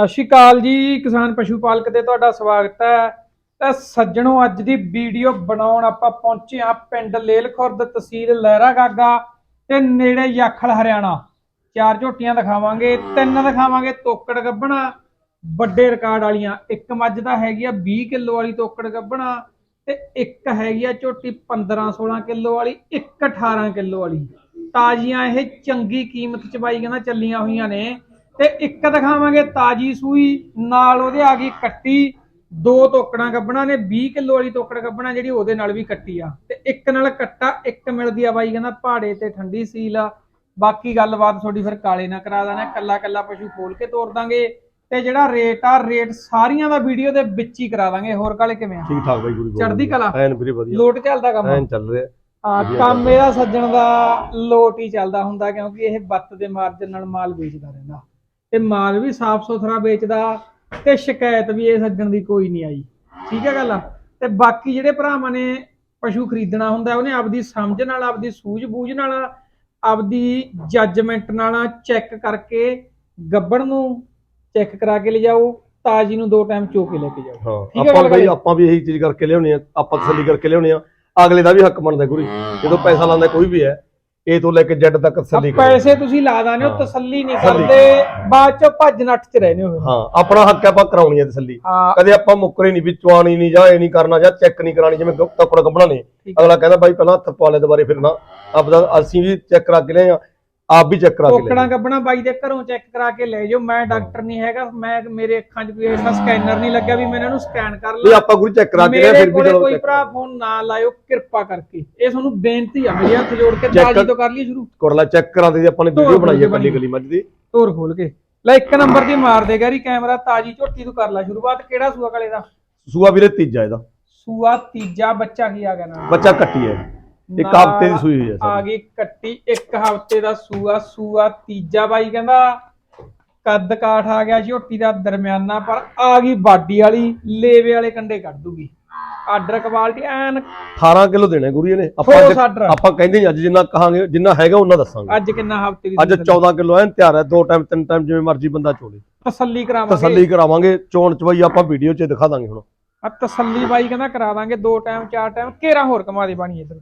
ਸਤਿ ਸ਼੍ਰੀ ਅਕਾਲ ਜੀ, ਕਿਸਾਨ ਪਸ਼ੂ ਪਾਲਕ ਤੇ ਤੁਹਾਡਾ ਸਵਾਗਤ ਹੈ। ਤਾਂ ਸੱਜਣੋ, ਅੱਜ ਦੀ ਵੀਡੀਓ ਬਣਾਉਣ ਆਪਾਂ ਪਹੁੰਚੇ ਆ ਪਿੰਡ ਲੇਲ ਖੁਰਦ ਤਹਿਸੀਲ ਲਹਿਰਾ ਗਾਗਾ ਤੇ ਨੇੜੇ ਯਾਖਲ ਹਰਿਆਣਾ। ਚਾਰ ਝੋਟੀਆਂ ਦਿਖਾਵਾਂਗੇ, ਤਿੰਨ ਦਿਖਾਵਾਂਗੇ ਤੋਕੜ ਗੱਬਣਾ। ਵੱਡੇ ਰਿਕਾਰਡ ਵਾਲੀਆਂ, ਇੱਕ ਮੱਝ ਦਾ ਹੈਗੀ ਆ 20 ਕਿਲੋ ਵਾਲੀ ਤੋਕੜ ਗੱਬਣਾ ਤੇ ਇੱਕ ਹੈਗੀ ਆ ਝੋਟੀ 15 16 ਕਿਲੋ ਵਾਲੀ, ਇੱਕ 18 ਕਿਲੋ ਵਾਲੀ। ਤਾਜ਼ੀਆਂ ਇਹ ਚੰਗੀ ਕੀਮਤ ਚ ਬਾਈ ਕਹਿੰਦਾ ਚੱਲੀਆਂ ਹੋਈਆਂ ਨੇ। ਤੇ ਇੱਕ ਦਿਖਾਵਾਂਗੇ ਤਾਜੀ ਸੂਈ ਨਾਲ ਉਹਦੇ ਆ ਗਈ ਕੱਟੀ ਦੋ ਤੋਕੜਾਂ ਗੱਬਣਾ ਨੇ 20 ਕਿਲੋ ਵਾਲੀ ਤੋਕੜ ਗੱਬਣਾ ਜਿਹੜੀ ਉਹਦੇ ਨਾਲ ਵੀ ਕੱਟੀ ਆ। ਤੇ ਇੱਕ ਨਾਲ ਕੱਟਾ ਇੱਕ ਮਿਲਦੀ ਆ ਬਾਈ ਕਹਿੰਦਾ ਪਹਾੜੇ ਤੇ ਠੰਡੀ ਸੀਲ ਆ। ਬਾਕੀ ਗੱਲਬਾਤ ਤੁਹਾਡੀ ਫਿਰ ਕਾਲੇ ਨਾ ਕਰਾ ਦੇਣਾ ਕੱਲਾ ਕੱਲਾ ਪਸ਼ੂ ਖੋਲ ਕੇ ਤੋਰ ਦਾਂਗੇ। ਤੇ ਜਿਹੜਾ ਰੇਟ ਆ ਰੇਟ ਸਾਰੀਆਂ ਦਾ ਵੀਡੀਓ ਦੇ ਵਿੱਚ ਹੀ ਕਰਾ ਦਾਂਗੇ। ਹੋਰ ਕਾਲੇ ਕਿਵੇਂ ਆ? ਠੀਕ ਠਾਕ ਬਾਈ ਗੁਰੂ ਚੜ੍ਹਦੀ ਕਲਾ। ਐਨ ਵੀਰੇ ਵਧੀਆ। ਲੋਟ ਚੱਲਦਾ ਕੰਮ? ਐਨ ਚੱਲ ਰਿਹਾ। ਹਾਂ ਕੰਮ ਇਹਦਾ ਸੱਜਣ ਦਾ ਲੋਟ ਹੀ ਚੱਲਦਾ ਹੁੰਦਾ ਕਿਉਂਕਿ ਇਹ ਬੱਤ ਦੇ ਮਾਰਜਨ ਨਾਲ ਮਾਲ ਵੇਚਦਾ ਰਹਿੰਦਾ। ਤੇ ਮਾਲ ਵੀ ਸਾਫ਼ ਸੁਥਰਾ ਵੇਚਦਾ ਤੇ ਸ਼ਿਕਾਇਤ ਵੀ ਇਹ ਸੱਜਣ ਦੀ ਕੋਈ ਨਹੀਂ ਆਈ। ਠੀਕ ਹੈ ਗੱਲ ਤੇ ਬਾਕੀ ਜਿਹੜੇ ਭਰਾਵਾਂ ਨੇ ਪਸ਼ੂ ਖਰੀਦਣਾ ਹੁੰਦਾ ਉਹਨੇ ਆਪਦੀ ਸਮਝ ਨਾਲ ਆਪਦੀ ਸੂਝ-ਬੂਝ ਨਾਲ ਆਪਦੀ ਜੱਜਮੈਂਟ ਨਾਲ ਚੈੱਕ ਕਰਕੇ ਗੱਬੜ ਨੂੰ ਚੈੱਕ ਕਰਾ ਕੇ ਲਿਜਾਓ ਤਾਜੀ ਨੂੰ ਦੋ ਟਾਈਮ ਚੋ ਕੇ ਲੈ ਕੇ ਜਾਓ। ਆਪਾਂ ਬਾਈ? ਆਪਾਂ ਵੀ ਇਹੀ ਚੀਜ਼ ਕਰਕੇ ਲਿਆਉਣੀ ਆ ਆਪਾਂ ਤਸੱਲੀ ਕਰਕੇ ਲਿਆਉਣੀ ਆ। ਅਗਲੇ ਦਾ ਵੀ ਹੱਕ ਬਣਦਾ ਗੁਰੂ। ਜਦੋਂ ਪੈਸਾ ਲਾਉਂਦਾ ਕੋਈ ਵੀ ਹੈ ਏ ਤੋਂ ਲੈ ਕੇ ਜੈਡ ਤੱਕ ਤਸੱਲੀ ਕਰੋ। ਪੈਸੇ ਤੁਸੀਂ ਲਾ ਦਾਨੇ ਹੋ। ਤਸੱਲੀ ਨਹੀਂ। ਕਰਦੇ ਬਾਅਦ ਚ ਭੱਜ ਨੱਠ ਚ ਰਹਿੰਦੇ ਹੋ। ਹਾਂ ਆਪਣਾ ਹੱਕ ਹੈ ਆਪਾਂ ਕਰਾਉਣੀ ਹੈ ਤਸੱਲੀ। ਕਦੇ ਆਪਾਂ ਮੁੱਕਰੇ ਨਹੀਂ ਵੀ ਚਵਾਣੀ ਨਹੀਂ ਜਾਂ ਇਹ ਨਹੀਂ ਕਰਨਾ ਜਾਂ ਚੈੱਕ ਨਹੀਂ ਕਰਾਣੀ ਜਿਵੇਂ ਤੱਕੜ ਗੱਬਣਾ ਨੇ। ਅਗਲਾ ਕਹਿੰਦਾ ਬਾਈ ਪਹਿਲਾਂ ਹੱਥ ਲੈ ਦੁਬਾਰੇ ਫਿਰ ਨਾ। ਆਪਦਾ ਅਸੀਂ ਵੀ ਚੈੱਕ ਕਰਾ ਕੇ ਲਿਆ ਆਪ ਵੀ ਚੈੱਕ ਕਰਾ ਕੇ ਟੋਕੜਾਂ ਲਿਆ ਗੱਬਣਾ ਬਾਈ ਦੇ ਘਰੋਂ ਚੈੱਕ ਕਰਾ ਕੇ ਲੈ ਜਾਓ। ਮੈਂ ਡਾਕਟਰ ਨਹੀਂ ਹੈਗਾ। ਮੈਂ ਮੇਰੇ ਅੱਖਾਂ 'ਚ ਕੋਈ ਐਸਾ ਸਕੈਨਰ ਨਹੀਂ ਲੱਗਿਆ ਵੀ ਮੈਂ ਇਹਨਾਂ ਨੂੰ ਸਕੈਨ ਕਰ ਲਾਂ। ਆਪਾਂ ਗੁਰੂ ਚੈੱਕ ਕਰਾ ਕੇ ਲਿਆ ਮੇਰੇ ਫਿਰ ਵੀ ਕੋਲੇ ਚਲੋ ਕੋਈ check ਭਰਾ ਫੋਨ ਨਾ ਲਾਇਓ ਕਿਰਪਾ ਕਰਕੇ। ਇਹ ਤੁਹਾਨੂੰ ਬੇਨਤੀ ਆ ਮੇਰੇ ਹੱਥ ਜੋੜ ਕੇ Check ਤਾਜੀ ਕਰ- ਤੋਂ ਕਰ ਲਈ ਸ਼ੁਰੂ। ਕਰ ਲਾ ਚੈੱਕ ਕਰਾਉਂਦੇ ਜੀ ਆਪਾਂ ਨੇ ਧੋ ਵੀਡੀਓ ਬਣਾਈ ਹੈ। ਕੱਲੀ ਕੱਲੀ ਮੱਝ ਦੀ। ਤੋਰ ਖੋਲ ਕੇ। ਲੈ ਇੱਕ ਨੰਬਰ ਦੀ ਮਾਰ ਦੇ ਗੈਰੀ ਕੈਮਰਾ ਤਾਜੀ ਝੋਟੀ ਤੋਂ ਕਰ ਲੈ ਸ਼ੁਰੂਆਤ। ਕਿਹੜਾ ਸੂਆ ਕਲੇ ਦਾ? ਸੂਆ ਵੀਰੇ ਤੀਜਾ ਇਹਦਾ। ਸੂਆ ਤੀਜਾ ਬੱਚਾ ਕੀ ਆ ਗਿਆ ਨਾਲ ਬੱਚਾ ਕੱਟੀ ਹੈ। ਇੱਕ ਨਾਲ ਹਫ਼ਤੇ ਦੀ ਸੂਈ ਹੋਈ ਆ ਸਾਡੀ। ਗਈ ਕੱਟੀ ਇੱਕ ਹਫ਼ਤੇ ਦਾ ਸੂਆ ਸੂਆ ਤੀਜਾ ਬਾਈ ਕਹਿੰਦਾ ਕੱਦ ਕਾਠ ਆ ਗਿਆ ਝੋਟੀ ਦਾ ਦਰਮਿਆਨਾ ਪਰ ਆ ਗਈ ਬਾਡੀ ਵਾਲੀ ਲੇਵੇ ਵਾਲੇ ਕੰਡੇ ਕੱਢ ਦੂਗੀ। ਆਰਡਰ ਕੁਆਲਿਟੀ ਐਨ 18 ਕਿਲੋ ਦੇਣੇ ਗੁਰੂ ਜੀ ਨੇ। ਆਪਾਂ ਅੱਜ-। ਆਪਾਂ ਕਹਿੰਦੇ ਨਹੀਂ ਅੱਜ ਜਿੰਨਾ ਕਹਾਂਗੇ ਜਿੰਨਾ ਹੈਗਾ ਉਹਨਾਂ ਦੱਸਾਂਗੇ। ਅੱਜ ਕਿੰਨਾ ਹਫ਼ਤੇ ਦੀ ਅੱਜ 14 ਕਿਲੋ ਐਨ ਤਿਆਰ ਹੈ ਦੋ ਟਾਈਮ ਤਿੰਨ ਟਾਈਮ ਜਿਵੇਂ ਮਰਜ਼ੀ ਬੰਦਾ ਚੋਲੇ। ਤਸੱਲੀ ਕਰਾਵਾਂਗੇ। ਤਸੱਲੀ ਕਰਾਵਾਂਗੇ ਚੋਣ ਚਵਾਈ ਆਪਾਂ ਵੀਡੀਓ 'ਚ ਦਿਖਾ ਦਾਂਗੇ ਹੁਣ। ਆ ਤਸੱਲੀ ਬਾਈ ਕਹਿੰਦਾ ਕਰਾ ਦਾਂਗੇ ਦੋ ਟਾਈਮ ਚਾਰ ਟਾਈਮ ਘੇਰਾ ਹੋਰ ਕਮਾ ਦੇ ਬਾਣੀ ਇਧਰ।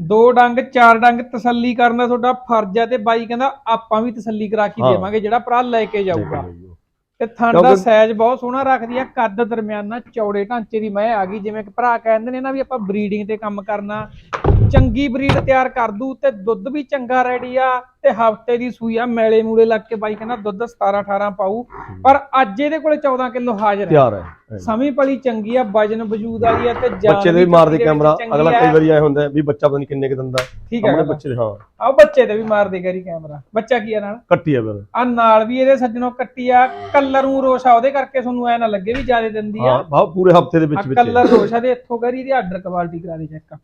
ਦੋ ਡੰਗ ਚਾਰ ਡੰਗ ਤਸੱਲੀ ਕਰਨ ਦਾ ਤੁਹਾਡਾ ਫਰਜ਼ ਹੈ ਤੇ ਬਾਈ ਕਹਿੰਦਾ ਆਪਾਂ ਵੀ ਤਸੱਲੀ ਕਰਾ ਕੇ। ਦੇਵਾਂਗੇ ਜਿਹੜਾ ਭਰਾ ਲੈ ਕੇ ਜਾਊਗਾ ਤੇ ਥਣ ਦਾ ਸਾਈਜ਼ ਬਹੁਤ ਸੋਹਣਾ ਰੱਖਦੀ ਆ ਕੱਦ ਦਰਮਿਆਨਾ ਚੌੜੇ ਢਾਂਚੇ ਦੀ ਮੈਂ ਆ ਗਈ ਜਿਵੇਂ ਕਿ ਭਰਾ ਕਹਿੰਦੇ ਨੇ ਨਾ ਵੀ ਆਪਾਂ ਬਰੀਡਿੰਗ ਤੇ ਕੰਮ ਕਰਨਾ ਚੰਗੀ ਬਰੀਡ ਤਿਆਰ ਕਰ ਦੂ ਤੇ ਦੁੱਧ ਵੀ ਚੰਗਾ ਰੈਡੀ ਆ ਤੇ ਹਫ਼ਤੇ ਦੀ ਸੂਈ ਆ ਮੈਲੇ ਮੂਲੇ ਲੱਗ ਕੇ ਬਾਈ ਕਹਿੰਦਾ ਦੁੱਧ 17 18 ਪਾਊ। ਪਰ ਅੱਜ ਇਹਦੇ ਕੋਲੇ 14 ਕਿਲੋ ਹਾਜ਼ਰ ਹੈ। ਤਿਆਰ ਹੈ ਸਮੀ ਪਲੀ ਚੰਗੀ ਆ ਵਜਨ ਵਜੂਦ ਵਾਲੀ ਆ ਤੇ ਜਾਨ ਬੱਚੇ ਦੇ ਵੀ ਮਾਰਦੇ ਦੇ ਕੈਮਰਾ। ਅਗਲਾ ਆ। ਕਈ ਵਾਰੀ ਐ ਹੁੰਦਾ ਵੀ ਬੱਚਾ ਪਤਾ ਨਹੀਂ ਕਿੰਨੇ ਕਿ ਦਿੰਦਾ। ਠੀਕ ਹੈ। ਬੱਚੇ ਦੇ ਹਾਂ। ਆਹ ਬੱਚੇ ਤੇ ਵੀ ਮਾਰਦੇ ਗਰੀ ਕੈਮਰਾ। ਬੱਚਾ ਕੀ ਆ ਨਾਲ? ਕੱਟੀ ਆ ਫਿਰ। ਆ ਨਾਲ ਵੀ ਇਹਦੇ ਸੱਜਣੋਂ ਕੱਟੀ ਆ। ਕਲਰ ਨੂੰ ਰੋਸ਼ਾ ਉਹਦੇ ਕਰਕੇ ਤੁਹਾਨੂੰ ਐ ਨਾ ਲੱਗੇ ਵੀ ਜ਼ਿਆਦਾ ਦਿੰਦੀ ਆ। ਹਾਂ ਬਹੁਤ ਪੂਰੇ ਹਫ਼ਤੇ ਦੇ ਵਿੱਚ ਵਿੱਚ। ਕਲਰ ਰੋਸ਼ਾ ਦੇ ਇੱਥੋਂ ਕਰੀ ਦੀ ਆਰਡਰ ਕੁਆਲਿਟੀ ਕਰਾ ਦੇ ਚੈੱਕ।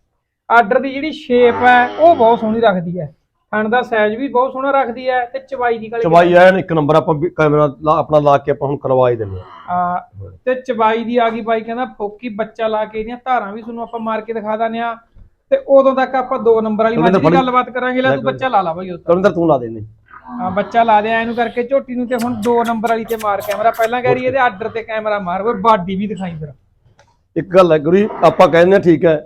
ਆਰਡਰ ਦੀ ਜਿਹੜੀ ਸ਼ੇਪ ਹੈ ਉਹ ਬਹੁਤ ਸੋਹਣੀ ਰੱਖਦੀ ਹੈ। ਥਣ ਦਾ ਸਾਈਜ਼ ਵੀ ਬਹੁਤ ਸੋਹਣਾ ਰੱਖਦੀ ਹੈ ਤੇ ਚਵਾਈ ਦੀ ਗੱਲ ਚਵਾਈ ਐਨ ਇੱਕ ਨੰਬਰ ਆਪਾਂ ਵੀ ਕੈਮਰਾ ਲਾ- ਆਪਣਾ ਲਾ ਕੇ ਆਪਾਂ ਹੁਣ ਕਰਵਾ ਹੀ। ਦਿੰਦੇ ਆ ਤੇ ਚਵਾਈ ਦੀ ਆ ਗਈ ਬਾਈ ਕਹਿੰਦਾ ਫੋਕੀ ਬੱਚਾ ਲਾ ਕੇ ਇਹਦੀਆਂ ਧਾਰਾਂ ਵੀ ਤੁਹਾਨੂੰ ਆਪਾਂ ਮਾਰ ਕੇ ਦਿਖਾ ਦਾਨੇ ਆ ਤੇ ਉਦੋਂ ਤੱਕ ਆਪਾਂ ਦੋ ਨੰਬਰ ਵਾਲੀ ਮੱਝ ਦੀ ਗੱਲਬਾਤ ਕਰਾਂਗੇ ਲੈ ਤੂੰ ਬੱਚਾ ਲਾ ਲਾ ਬਾਈ ਉਹ ਤੁਰਿੰਦਰ ਤੂੰ ਲਾ ਦੇਨੇ ਆ ਬੱਚਾ ਲਾ ਦਿਆ ਇਹਨੂੰ ਕਰਕੇ ਝੋਟੀ ਨੂੰ ਤੇ ਹੁਣ ਦੋ ਨੰਬਰ ਵਾਲੀ ਤੇ ਮਾਰ ਕੈਮਰਾ ਪਹਿਲਾਂ ਕਹਿ ਰਹੀ ਇਹਦੇ ਆਰਡਰ ਤੇ ਕੈਮਰਾ ਮਾਰ ਓਏ ਬਾਡੀ ਵੀ ਦਿਖਾਈ ਫਿਰ। ਇੱਕ ਗੱਲ ਹੈ ਗੁਰੂ ਜੀ, ਆਪਾਂ ਕਹਿੰਦੇ ਠੀਕ ਹੈ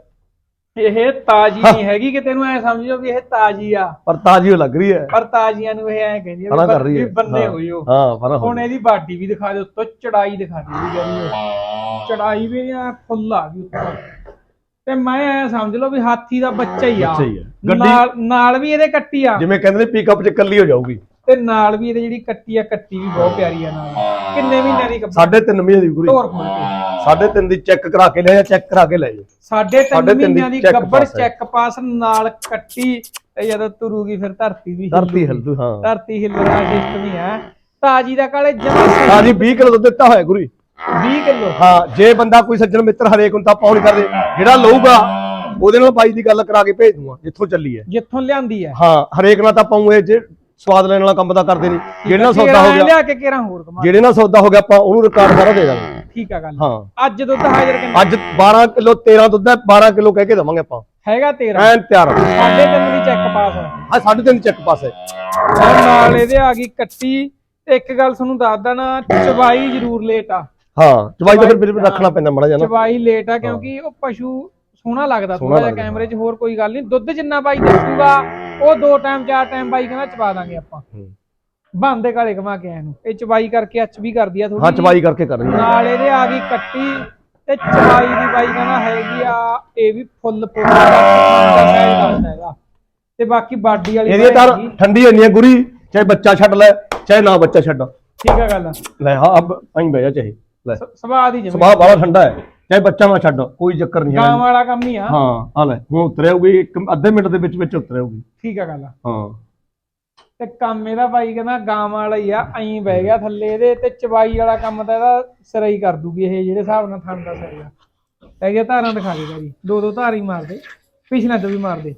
ਇਹ ਤਾਜੀ ਨਹੀਂ ਹੈਗੀ ਕਿ ਤੈਨੂੰ ਐ ਸਮਝੋ ਵੀ ਇਹ ਤਾਜੀ ਆ। ਪਰ ਤਾਜੀ ਉਹ ਲੱਗ ਰਹੀ ਹੈ। ਪਰ ਤਾਜੀਆਂ ਨੂੰ ਇਹ ਐ ਕਹਿੰਦੀ ਹਨਾ ਕਰ ਰਹੀ ਹੈ। ਬੰਨੇ ਹਾਂ। ਹੋਈ ਉਹ ਹਾਂ ਪਰ ਹੁਣ ਇਹਦੀ ਬਾਡੀ ਵੀ ਦਿਖਾ ਦੇ ਉੱਤੋਂ ਚੜਾਈ ਦਿਖਾ ਦੇ ਵੀ ਉਹ। ਚੜਾਈ ਵੀ ਆ ਫੁੱਲ ਆ ਗਈ ਉੱਤੋਂ। ਤੇ ਮੈਂ ਐ ਸਮਝ ਲਓ ਵੀ ਹਾਥੀ ਦਾ ਬੱਚਾ ਹੀ ਆ। ਆ। ਨਾਲ ਨਾਲ ਵੀ ਇਹਦੇ ਕੱਟੀ ਆ। ਜਿਵੇਂ ਕਹਿੰਦੇ ਨੇ ਪਿਕਅਪ 'ਚ ਕੱਲੀ ਹੋ ਜਾਊਗੀ। ਤੇ ਨਾਲ ਵੀ ਇਹਦੇ ਜਿਹੜੀ ਕੱਟੀ ਆ ਕੱਟੀ ਵੀ ਬਹੁਤ ਪਿਆਰੀ ਆ ਨਾਲ। ਕਿੰਨੇ ਮਹੀਨਿਆਂ ਦੀ ਸਾਢੇ ਤਿੰਨ ਮਹੀਨੇ ਦੀ ਗੁਰੂ ਢੋਰ ਖੋਲ ਕੇ। ਸਾਢੇ ਤਿੰਨ ਦੀ ਚੈੱਕ ਕਰਾ ਕੇ ਲਿਆ ਚੈੱਕ ਕਰਾ ਕੇ ਲੈ ਜਾ ਸਾਢੇ ਤਿੰਨ ਸਾਢੇ ਤਿੰਨ ਦੀ ਮਹੀਨਿਆਂ ਦੀ ਗੱਬੜ। ਚੈੱਕ ਪਾਸ ਨਾਲ ਕੱਟੀ ਤੇ ਜਦੋਂ ਤੁਰੂਗੀ ਫਿਰ ਧਰਤੀ ਵੀ ਧਰਤੀ। ਹਲਦੂ ਹਾਂ। ਧਰਤੀ ਹਿੱਲਣ ਦਾ ਸਿਸਟਮ ਹੀ ਤਾਜੀ ਦਾ ਕਾਲੇ ਜਮਾ ਸਾਡੀ 20 ਕਿਲੋ ਦੁੱਧ ਦਿੱਤਾ ਹੋਇਆ ਗੁਰੂ। ਜੀ। 20 ਕਿਲੋ। ਹਾਂ ਜੇ ਬੰਦਾ ਕੋਈ ਸੱਜਣ ਮਿੱਤਰ ਹਰੇਕ ਨੂੰ ਤਾਂ ਪਾਉਣ ਕਰਦੇ ਜਿਹੜਾ ਲਊਗਾ ਉਹਦੇ ਨਾਲ ਬਾਈ ਦੀ ਗੱਲ ਕਰਾ ਕੇ ਭੇਜ ਦੂੰਗਾ ਜਿੱਥੋਂ ਚੱਲੀ ਹੈ। ਜਿੱਥੋਂ ਲਿਆਂਦੀ ਹੈ। ਹਾਂ ਹਰੇਕ ਨਾਲ ਤਾਂ ਪਾਉਂ ਇਹ ਜੇ ਸਵਾਦ ਲੈਣ ਵਾਲਾ ਕੰਮ ਤਾਂ ਕਰਦੇ ਨਹੀਂ। ਜਿਹੜੇ ਨਾਲ ਸੌਦਾ ਹੋ ਗਿਆ ਲਿਆ ਕੇ ਕਿਹੜਾ ਹੋਰ ਕਮਾ ਜਿਹੜੇ ਨਾਲ ਸੌਦਾ ਹੋ ਗਿਆ ਆਪਾਂ ਉਹਨੂੰ ਰਿਕਾਰਡ ਸਾਰਾ ਦੇ ਦਾਂਗੇ। ਠੀਕ ਆ ਗੱਲ। ਹਾਂ। ਅੱਜ ਦੁੱਧ ਹਾਜ਼ਰ ਕਿੰਨਾ? ਅੱਜ 12 ਕਿਲੋ 13 ਦੁੱਧ ਹੈ 12 ਕਿਲੋ ਕਹਿ ਕੇ ਦਵਾਂਗੇ ਆਪਾਂ। ਹੈਗਾ 13 ਐਨ ਤਿਆਰ ਆ। ਸਾਢੇ ਤਿੰਨ ਦੀ ਚੈੱਕ ਪਾਸ ਹੈ ਸਾਢੇ ਤਿੰਨ ਚੈੱਕ ਪਾਸ ਹੈ। ਔਰ ਨਾਲ ਇਹਦੇ ਆ ਗਈ ਕੱਟੀ। ਤੇ ਇੱਕ ਗੱਲ ਤੁਹਾਨੂੰ ਦੱਸਦਾ ਨਾ ਚਵਾਈ ਜ਼ਰੂਰ ਲੇਟ ਆ। ਹਾਂ ਚਵਾਈ ਤਾਂ ਫਿਰ ਹਾਂ। ਰੱਖਣਾ ਪੈਂਦਾ ਮੜਾ ਜਾਨਾ ਚਵਾਈ ਲੇਟ ਆ ਕਿਉਂਕਿ ਉਹ ਪਸ਼ੂ ਸੋਹਣਾ ਲੱਗਦਾ ਥੋੜਾ ਜਿਹਾ। ਕੈਮਰੇ 'ਚ ਹੋਰ ਕੋਈ ਗੱਲ ਨਹੀਂ। ਦੁੱਧ ਜਿੰਨਾ ਬਾਈ ਦੱਸੂਗਾ ਉਹ ਦੋ ਟਾਈਮ ਚਾਰ ਟਾਈਮ ਬਾਈ ਕਹਿੰਦਾ ਚਵਾ ਦਾਂਗੇ ਆਪਾਂ। ਬੰਦੇ ਕਾਲੇ ਕਮਾ ਕੇ ਆਏ ਨੂੰ। ਇਹ ਚਵਾਈ ਕਰਕੇ ਅੱਛ ਵੀ ਕਰਦੀ ਆ ਥੋੜੀ ਹਾਂ ਚਵਾਈ ਕਰਕੇ ਕਰ ਰਹੀ ਹੈ ਨਾਲ ਇਹਦੇ ਆ ਗਈ ਕੱਟੀ ਤੇ ਚਵਾਈ ਦੀ ਬਾਈ ਕਹਿੰਦਾ ਹੈਗੀ ਆ ਇਹ ਵੀ ਫੁੱਲ ਪੋਲਾ ਦੱਸਦਾ ਹੈਗਾ। ਤੇ ਬਾਕੀ ਬਾਡੀ ਵਾਲੀ ਇਹਦੀ ਤਾਂ। ਠੰਡੀ ਇੰਨੀ ਹੈ ਗੁਰੀ ਚਾਹੇ ਬੱਚਾ ਛੱਡ ਲੈ ਚਾਹੇ ਨਾ ਬੱਚਾ ਛੱਡ। ਠੀਕ ਆ ਗੱਲ। ਲੈ ਹਾਂ ਅਬ ਅਹੀਂ ਬਹਿ ਜਾ ਚਾਹੇ ਲੈ। ਸੁਭਾਅ ਦੀ ਜਿਵੇਂ ਸੁਭਾਅ ਬੜਾ ਠੰਡਾ ਹੈ। ਚਾਹੇ ਬੱਚਾ ਨਾ ਛੱਡ ਕੋਈ ਚੱਕਰ ਨਹੀਂ ਗਾਂ ਹੈ ਵਾਲਾ ਕੰਮ ਹੀ ਆ। ਹਾਂ ਆ ਲੈ ਹੁਣ ਉਤਰਿਆਉਗੀ ਇੱਕ ਅੱਧੇ ਮਿੰਟ ਦੇ ਵਿੱਚ ਵਿੱਚ ਉਤਰਿਆਉਗੀ ਠੀਕ ਆ ਗੱਲ। ਹਾਂ। ਤੇ ਕੰਮ ਇਹਦਾ ਬਾਈ ਕਹਿੰਦਾ ਗਾਂ ਵਾਲਾ ਹੀ ਆ ਐਂ ਬਹਿ ਗਿਆ ਥੱਲੇ ਇਹਦੇ ਤੇ ਚਵਾਈ ਵਾਲਾ ਕੰਮ ਤਾਂ ਇਹਦਾ ਸਿਰਾ ਹੀ ਕਰ ਦੂਗੀ ਇਹ ਜਿਹੜੇ ਹਿਸਾਬ ਨਾਲ ਥਣ ਦਾ ਸਿਰਾ। ਹੈਗੇ ਧਾਰਾਂ ਦਿਖਾ ਦੇ ਜੀ ਦੋ ਦੋ ਧਾਰ ਹੀ ਮਾਰਦੇ ਪਿਛਲੇ ਤੋਂ ਵੀ ਮਾਰਦੇ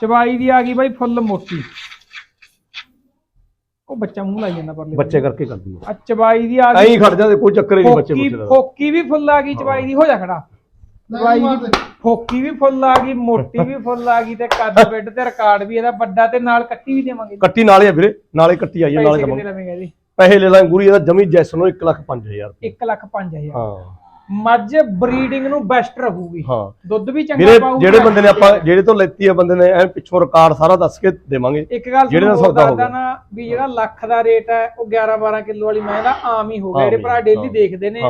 ਚਵਾਈ ਦੀ ਆ ਗਈ ਬਾਈ ਫੁੱਲ ਮੋਟੀ। ਉਹ ਬੱਚਾ ਮੂੰਹ ਲਾਈ ਜਾਂਦਾ ਪਰਲੇ ਬੱਚੇ ਕਰਕੇ ਕਰਦੀ ਆ। ਚਵਾਈ ਦੀ ਆ ਗਈ ਐਂ ਖੜ ਜਾਂਦੇ ਕੋਈ ਚੱਕਰ ਹੀ ਨਹੀਂ ਬੱਚੇ ਫੋਕੀ ਬੱਚੇ ਦਾ। ਫੋਕੀ ਵੀ ਫੁੱਲ ਆ ਗਈ ਚਵਾਈ ਦੀ ਹੋ ਜਾ ਖੜਾ। ਦੀ ਫੋਕੀ ਵੀ ਫੁੱਲ ਆ ਗਈ ਮੋਟੀ ਵੀ ਫੁੱਲ ਆ ਗਈ ਤੇ ਕੱਦ ਬੈੱਡ ਤੇ ਰਿਕਾਰਡ ਵੀ ਇਹਦਾ ਵੱਡਾ ਤੇ ਨਾਲ ਕੱਟੀ ਵੀ ਦੇਵਾਂਗੇ ਕੱਟੀ ਨਾਲੇ ਆ ਵੀਰੇ ਨਾਲੇ ਕੱਟੀ ਆਈ ਨਾਲੇ ਪੈਸੇ ਦਵਾਂਗੇ। ਕਿੰਨੇ ਲਵੇਂਗਾ ਜੀ? ਪੈਸੇ ਲੈ ਲਾਂ ਗੁਰੀ ਇਹਦਾ ਜਮੀ ਜੈਸਨ ਨੂੰ 1 ਲੱਖ 5000 1 ਲੱਖ 5000 ਹਾਂ। ਮੱਝ ਬਰੀਡਿੰਗ ਨੂੰ ਬੈਸਟ ਰਹੂਗੀ। ਹਾਂ। ਦੁੱਧ ਵੀ ਚੰਗਾ ਪਾਊਗਾ। ਜਿਹੜੇ ਬੰਦੇ ਨੇ ਆਪਾਂ ਜਿਹੜੇ ਤੋਂ ਲੈਤੀ ਹੈ ਬੰਦੇ ਨੇ ਐ ਪਿੱਛੋਂ ਰਿਕਾਰਡ ਸਾਰਾ ਦੱਸ ਕੇ ਦੇਵਾਂਗੇ। ਇੱਕ ਗੱਲ ਜਿਹੜੇ ਦਾ ਸੌਦਾ ਹੋਊਗਾ। ਨਾ ਵੀ ਜਿਹੜਾ ਲੱਖ ਦਾ ਰੇਟ ਹੈ ਉਹ 11 12 ਕਿਲੋ ਵਾਲੀ ਮੈਂ ਦਾ ਆਮ ਹੀ ਹੋ ਗਿਆ। ਆਮ ਜਿਹੜੇ ਭਰਾ ਡੇਲੀ। ਦੇਖਦੇ ਨੇ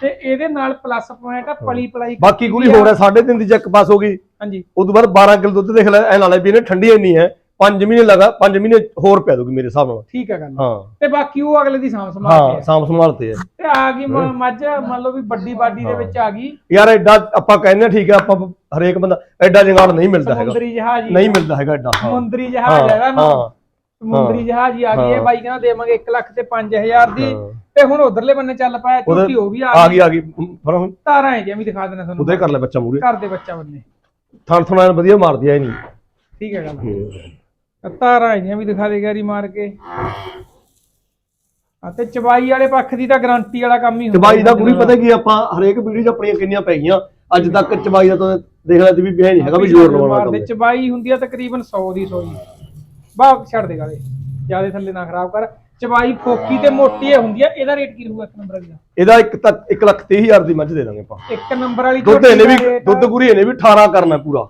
ਤੇ ਇਹਦੇ ਨਾਲ ਪਲੱਸ ਪੁਆਇੰਟ ਆ ਪਲੀ ਪਲਾਈ ਬਾਕੀ ਗੁਰੀ ਹੋਰ ਹੈ 3.5 ਦੀ ਚੱਕ ਪਾਸ ਹੋ ਗਈ। ਹਾਂਜੀ। ਉਦੋਂ ਬਾਅਦ 12 ਕਿਲੋ ਦੁੱਧ ਦੇਖ ਲੈ ਐ ਨਾਲੇ ਵੀ ਇਹਨੇ ਠੰਡੀ ਇੰਨੀ ਹੈ। 5 ਮਹੀਨੇ ਲਗਾ 5 ਮਹੀਨੇ ਹੋਰ ਪੈ ਦੂਗੀ ਮੇਰੇ ਹਿਸਾਬ ਨਾਲ। ਠੀਕ ਹੈ ਗੱਲ। ਹਾਂ। ਤੇ ਬਾਕੀ ਉਹ ਅਗਲੇ ਦੀ ਸਾਂਭ ਸੰਭਾਲ ਹਾਂ ਕੇ ਆ। ਸਾਮ ਸੰਭਾਲਤੇ ਹੈ ਤੇ ਆ ਗਈ ਮ- ਮੱਝ ਮੰਨ ਲਓ ਵੀ ਵੱਡੀ ਬਾਡੀ ਦੇ ਵਿੱਚ ਆ ਗਈ। ਯਾਰ ਐਡਾ ਆਪਾਂ ਕਹਿੰਦੇ ਠੀਕ ਹੈ ਆਪਾਂ ਹਰੇਕ ਬੰਦਾ ਐਡਾ ਜੰਗਾਲ ਨਹੀਂ ਮਿਲਦਾ ਹੈਗਾ। ਸਮੁੰਦਰੀ ਜਹਾਜ਼ ਹੀ ਨਹੀਂ ਮਿਲਦਾ ਹੈਗਾ ਐਡਾ ਹਾਂ। ਸਮੁੰਦਰੀ ਜਹਾਜ਼ ਹੈਗਾ ਨਾ। ਹਾਂ। ਸਮੁੰਦਰੀ ਜਹਾਜ਼ ਹੀ ਆ ਗਈ ਇਹ ਹਾਂ। ਬਾਈ ਕਹਿੰਦਾ ਦੇਵਾਂਗੇ 1 ਲੱਖ ਤੇ 5000 ਦੀ। ਹਾਂ। ਤੇ ਹੁਣ ਉਧਰਲੇ ਬੰਨੇ ਚੱਲ ਪਾਇਆ ਉਹਦੇ- ਉਹ ਵੀ ਆ ਆ ਗਈ। ਗਈ ਆ ਗਈ। ਪਰ ਹੁਣ ਤਾਰਾਂ ਹੈ ਜਿਵੇਂ ਦਿਖਾ ਦੇਣਾ ਤੁਹਾਨੂੰ। ਉਹਦੇ ਕਰ ਲੈ ਬੱਚਾ ਮੂਰੇ। ਘਰ ਦੇ ਬੱਚਾ ਬੰਨੇ। ਥਣ ਥਣਾ ਵਧੀਆ ਮਾਰਦੀ ਐ ਨਹੀਂ ਠੀਕ ਹੈ ਗੱਲ। ਤਾਰਾਂ ਹੈ ਜਿਵੇਂ ਵੀ ਦਿਖਾ ਦੇ ਗੈਰੀ ਮਾਰ ਕੇ। ਆ ਤੇ ਚਬਾਈ ਵਾਲੇ ਪੱਖ ਦੀ ਤਾਂ ਗਾਰੰਟੀ ਵਾਲਾ ਕੰਮ ਹੀ ਹੁੰਦਾ ਚਬਾਈ ਦਾ ਗੁਰੀ ਪਤਾ ਕੀ ਆਪਾਂ ਹਰੇਕ ਵੀਡੀਓ 'ਚ ਆਪਣੀਆਂ ਕਿੰਨੀਆਂ ਪੈ ਗਈਆਂ। ਅੱਜ ਤੱਕ ਚਬਾਈ ਦਾ ਤਾਂ ਦੇਖ ਲੈ ਤੇ ਵੀ ਵਿਆਹ ਨਹੀਂ ਹੈਗਾ ਵੀ ਜ਼ੋਰ ਲਵਾਉਣਾ ਕੰਮ। ਚਬਾਈ ਹੁੰਦੀ ਆ ਤਕਰੀਬਨ 100 ਦੀ 100 ਹੀ। ਬਾਹ ਛੱਡ ਦੇ ਗਾਲੇ। ਜਿਆਦੇ ਥੱਲੇ ਨਾ ਖਰਾਬ ਕਰ। ਚਬਾਈ ਫੋਕੀ ਤੇ ਮੋਟੀ ਇਹ ਹੁੰਦੀ ਆ ਇਹਦਾ ਰੇਟ ਕੀ ਰਹੂਗਾ ਇੱਕ ਨੰਬਰ ਵਾਲੀ ਦਾ? ਇਹਦਾ ਇੱਕ ਤੱਕ 1 ਲੱਖ 30 ਹਜ਼ਾਰ ਦੀ ਮੱਝ ਦੇ ਦਾਂਗੇ ਆਪਾਂ। ਇੱਕ ਨੰਬਰ ਵਾਲੀ ਦੁੱਧ ਇਹਨੇ ਵੀ ਦੁੱਧ ਗੁਰੀ ਇਹਨੇ ਵੀ 18 ਕਰਨਾ ਪੂਰਾ।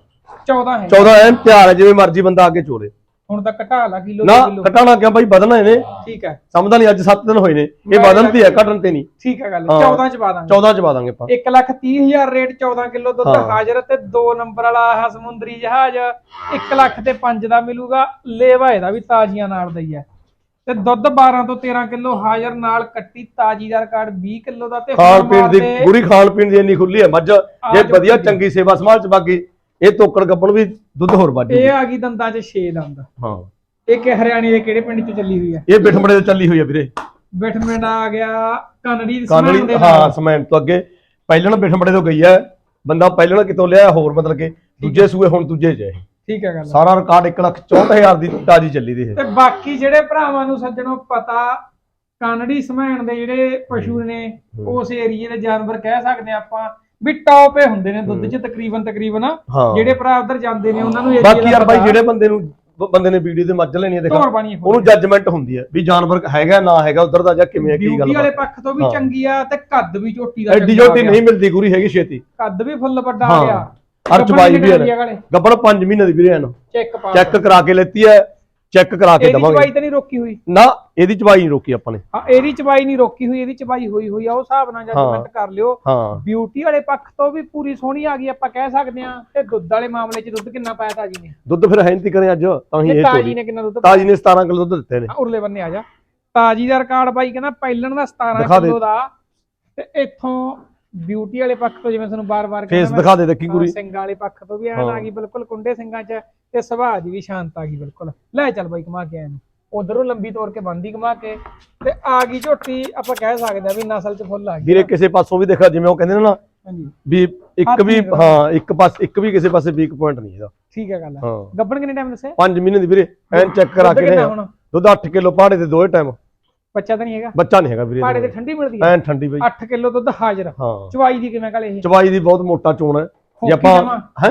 14 ਹੈ। 14 ਐਨ ਤਿਆਰ ਹੈ ਜਿਵੇਂ ਮਰਜ਼ੀ ਬੰਦਾ ਆ ਕੇ ਚੋਲੇ ਹੁਣ ਤਾਂ ਘਟਾ ਲਾ ਕਿਲੋ ਨਾ ਕਿਲੋ। ਘਟਾਣਾ ਕਿਉਂ ਬਾਈ? ਵਧਣਾ ਇਹਨੇ। ਠੀਕ ਹੈ। ਸਮਝਦਾ ਨਹੀਂ ਅੱਜ 7 ਦਿਨ ਹੋਏ ਨੇ। ਇਹ ਵਧਣ ਤੇ ਹੈ ਘਟਣ ਤੇ ਨਹੀਂ। ਠੀਕ ਹੈ ਗੱਲ ਹਾਂ। 14 ਚ ਪਾ ਦਾਂਗੇ। 14 ਚ ਪਾ ਦਾਂਗੇ ਆਪਾਂ। 1 ਲੱਖ 30 ਹਜ਼ਾਰ ਰੇਟ 14 ਕਿਲੋ ਦੁੱਧ ਹਾਂ। ਹਾਜ਼ਰ ਤੇ 2 ਨੰਬਰ ਵਾਲਾ ਆਹ ਸਮੁੰਦਰੀ ਜਹਾਜ਼ 1 ਲੱਖ ਤੇ 5 ਦਾ ਮਿਲੂਗਾ। ਲੇਵਾ ਇਹਦਾ ਵੀ ਤਾਜ਼ੀਆਂ ਨਾਲ ਦਾ ਹੀ ਤੇ ਦੁੱਧ 12 ਤੋਂ 13 ਕਿਲੋ ਹਾਜ਼ਰ ਨਾਲ ਕੱਟੀ ਤਾਜ਼ੀ ਦਾ ਰਿਕਾਰਡ 20 ਕਿਲੋ ਦਾ ਤੇ ਖਾਣ ਪੀਣ ਦੀ ਗੁਰੀ ਖਾਣ ਪੀਣ ਦੀ ਇੰਨੀ ਖੁੱਲੀ ਹੈ। ਮੱਝ ਜੇ ਵਧੀਆ। ਚੰਗੀ ਸੇਵਾ ਸੰਭਾਲ ਚ ਬਾਗੀ ਇਹ ਤੋਕੜ ਗੱਪਣ ਵੀ ਦੁੱਧ ਹੋਰ ਵੱਧ ਇਹ। ਆ ਗਈ ਦੰਦਾਂ 'ਚ 6 ਦੰਦ। ਹਾਂ। ਇਹ ਕਿ ਹਰਿਆਣੇ ਦੇ ਕਿਹੜੇ ਪਿੰਡ 'ਚ ਚੱਲੀ ਹੋਈ ਹੈ ਇਹ ਬਿਠਮੜੇ ਤੇ ਚੱਲੀ ਹੋਈ ਹੈ ਵੀਰੇ। ਬਿਠਮਿੰਡ ਆ ਗਿਆ ਕਨੜੀ ਕਾਨੜੀ ਦੇ ਹਾਂ ਸਮੈਂਟ ਤੋਂ ਅੱਗੇ। ਪਹਿਲਣ ਬਿਠਮੜੇ ਤੋਂ ਗਈ ਹੈ ਬੰਦਾ ਪਹਿਲਣ ਕਿਤੋਂ ਲਿਆ ਹੋਰ ਮਤਲਬ ਕਿ ਦੂਜੇ ਸੂਏ ਹੁਣ ਦੂਜੇ ਚ ਹੈ। ਠੀਕ ਹੈ ਗੱਲ। ਸਾਰਾ ਰਿਕਾਰਡ 1 ਲੱਖ 64000 ਦੀ ਤਾਜੀ ਚੱਲੀ ਦੀ ਇਹ। ਤੇ ਬਾਕੀ ਜਿਹੜੇ ਭਰਾਵਾਂ ਨੂੰ ਸੱਜਣੋ ਪਤਾ ਕਾਨੜੀ ਸਮੈਣ ਦੇ ਜਿਹੜੇ ਪਸ਼ੂ ਨੇ ਉਸ ਏਰੀਏ ਦੇ ਜਾਨਵਰ ਕਹਿ ਸਕਦੇ ਹਾਂ ਆਪਾਂ ਵੀ ਟੌਪ ਏ ਹੁੰਦੇ ਨੇ ਦੁੱਧ 'ਚ ਤਕਰੀਬਨ ਤਕਰੀਬਨ। ਹਾਂ। ਜਿਹੜੇ ਭਰਾ ਉਧਰ ਜਾਂਦੇ ਨੇ ਉਹਨਾਂ ਨੂੰ area ਬਾਕੀ ਦਾ ਯਾਰ ਬਾਈ ਪਤਾ। ਜਿਹੜੇ ਬੰਦੇ ਨੂੰ ਬ- ਬੰਦੇ ਨੇ ਵੀਡੀਓ ਤੇ ਮੱਝ ਲੈਣੀ ਹੈ ਦੇਖੋ। ਧੌਣ ਪਾਣੀ ਉਹਨੂੰ ਜੱਜਮੈਂਟ ਹੁੰਦੀ ਹੈ ਵੀ ਜਾਨਵਰ ਹੈਗਾ ਨਾ ਹੈਗਾ ਉਧਰ ਦਾ ਜਾਂ ਕਿਵੇਂ ਹੈ ਕੀ ਬਿਊਟੀ ਗੱਲ ਵਾਲੇ। ਪੱਖ ਤੋਂ ਵੀ ਹਾਂ। ਚੰਗੀ ਆ ਤੇ ਕੱਦ ਵੀ ਝੋਟੀ ਦਾ ਐਡੀ ਚੰਗਾ ਜੋਟੀ। ਨਹੀਂ ਮਿਲਦੀ ਗੁਰੀ ਹੈਗੀ ਛੇਤੀ। ਕੱਦ ਵੀ ਫੁੱਲ ਵੱਡਾ ਹਾਂ। ਆ। ਗਿਆ ਹਰ ਚਬਾਈ ਵੀ ਹੈ। ਹੈ ਗੱਬੜ 5 ਮਹੀਨੇ ਦੀ ਵੀਰੇ ਇਹਨੂੰ। ਚੈੱਕ ਪਾ ਚੈੱਕ ਕਰਾ ਕੇ ਲੈਤੀ ਹੈ। ਚੈੱਕ ਕਰਾ ਕੇ ਇਹਦੀ ਦਵਾਂਗੇ। ਤਾਂ ਨਹੀਂ ਰੋਕੀ ਹੋਈ? ਨਾ ਇਹਦੀ ਚਵਾਈ ਨਹੀਂ ਰੋਕੀ ਆਪਾਂ ਨੇ। ਹਾਂ ਇਹਦੀ ਚਬਾਈ ਨਹੀਂ ਰੋਕੀ ਹੋਈ ਇਹਦੀ ਚਬਾਈ ਹੋਈ ਹੋਈ ਆ ਉਹ ਹਿਸਾਬ ਨਾਲ ਜੱਜਮੈਂਟ ਕਰ ਲਿਓ। ਹਾਂ। ਬਿਊਟੀ ਵਾਲੇ ਪੱਖ ਤੋਂ ਵੀ ਪੂਰੀ ਸੋਹਣੀ ਆ ਗਈ ਆਪਾਂ ਕਹਿ ਸਕਦੇ ਆ ਤੇ ਦੁੱਧ ਵਾਲੇ ਮਾਮਲੇ 'ਚ ਦੁੱਧ ਕਿੰਨਾ ਪਾਇਆ ਤਾਜੀ ਨੇ? ਦੁੱਧ ਫਿਰ ਹੈ ਨਹੀਂ ਕਰੇ ਅੱਜ ਤਾਂ ਹੀ ਤੇ ਇਹ ਤਾਜੀ ਚੋਰੀ। ਨੇ ਕਿੰਨਾ ਦੁੱਧ ਤਾਜੀ ਨੇ 17 ਕਿਲੋ ਦੁੱਧ ਦਿੱਤੇ ਨੇ। ਆ, ਉਰਲੇ ਬੰਨੇ ਆ ਜਾ। ਤਾਜੀ ਦਾ ਰਿਕਾਰਡ ਬਾਈ ਕਹਿੰਦਾ ਪਹਿਲਣ ਦਾ 17 ਦਿਖਾ ਦੇ। ਕਿਲੋ ਦਾ। ਤੇ ਇੱਥੋਂ ਬਿਊਟੀ ਵਾਲੇ ਪੱਖ ਤੋਂ ਜਿਵੇਂ ਤੁਹਾਨੂੰ ਬਾਰ-ਬਾਰ ਫੇਸ ਦਿਖਾ ਦੇ ਦੇਖੀ ਗੁਰੀ ਸਿੰਗਾਂ ਵਾਲੇ ਪੱਖ ਤੋਂ ਵੀ ਐਨ। ਆ ਗਈ ਬਿਲਕੁਲ ਕੁੰਡੇ ਸਿੰਘਾਂ 'ਚ ਤੇ ਸੁਭਾਅ ਦੀ ਵੀ ਸ਼ਾਂਤ ਆ ਗਈ ਬਿਲਕੁਲ। ਲੈ ਚੱਲ ਬਾਈ ਕਮਾ ਕੇ ਆਇਆ ਨੂੰ। ਉਧਰੋਂ ਲੰਬੀ ਤੋਰ ਕੇ ਬੰਦੀ ਕਮਾ ਕੇ ਤੇ ਆ ਗਈ ਝੋਟੀ ਆਪਾਂ ਕਹਿ ਸਕਦੇ ਆ ਵੀ ਨਸਲ 'ਚ ਫੁੱਲ ਆ ਗਈ। ਵੀਰੇ ਕਿਸੇ ਪਾਸੋਂ ਵੀ ਦੇਖਾ ਜਿਵੇਂ ਉਹ ਕਹਿੰਦੇ ਨੇ ਨਾ ਵੀ ਇੱਕ ਵੀ ਹਾਂ ਇੱਕ ਪਾਸ ਇੱਕ ਵੀ ਕਿਸੇ ਪਾਸੇ ਵੀਕ ਪੁਆਇੰਟ ਨਹੀਂ ਇਹਦਾ ਠੀਕ ਹੈ ਗੱਲ ਹਾਂ। ਗੱਬਣ ਕਿੰਨੇ ਟਾਈਮ ਦੱਸੇ 5 ਮਹੀਨੇ ਦੀ ਵੀਰੇ ਐਨ ਚੈੱਕ ਕਰਾ ਕੇ ਹੁਣ? ਦੁੱਧ 8 ਕਿਲੋ ਪਾੜੇ ਤੇ ਦੋਏ ਟਾਈਮ ਬੱਚਾ ਤਾਂ ਨਹੀਂ ਹੈਗਾ? ਬੱਚਾ ਨਹੀਂ ਹੈਗਾ ਵੀਰੇ ਪਾੜੇ ਤੇ ਠੰਡੀ ਮਿਲਦੀ ਐਨ ਠੰਡੀ ਬਈ। 8 ਕਿਲੋ ਦੁੱਧ ਹਾਜ਼ਰ। ਹਾਂ। ਚਵਾਈ ਦੀ ਕਿਵੇਂ ਕਾਲੇ ਇਹ? ਚਵਾਈ ਦੀ ਬਹੁਤ ਮੋਟਾ ਚੋਣ ਹੈ। ਜੇ ਆਪਾਂ। ਹੈ?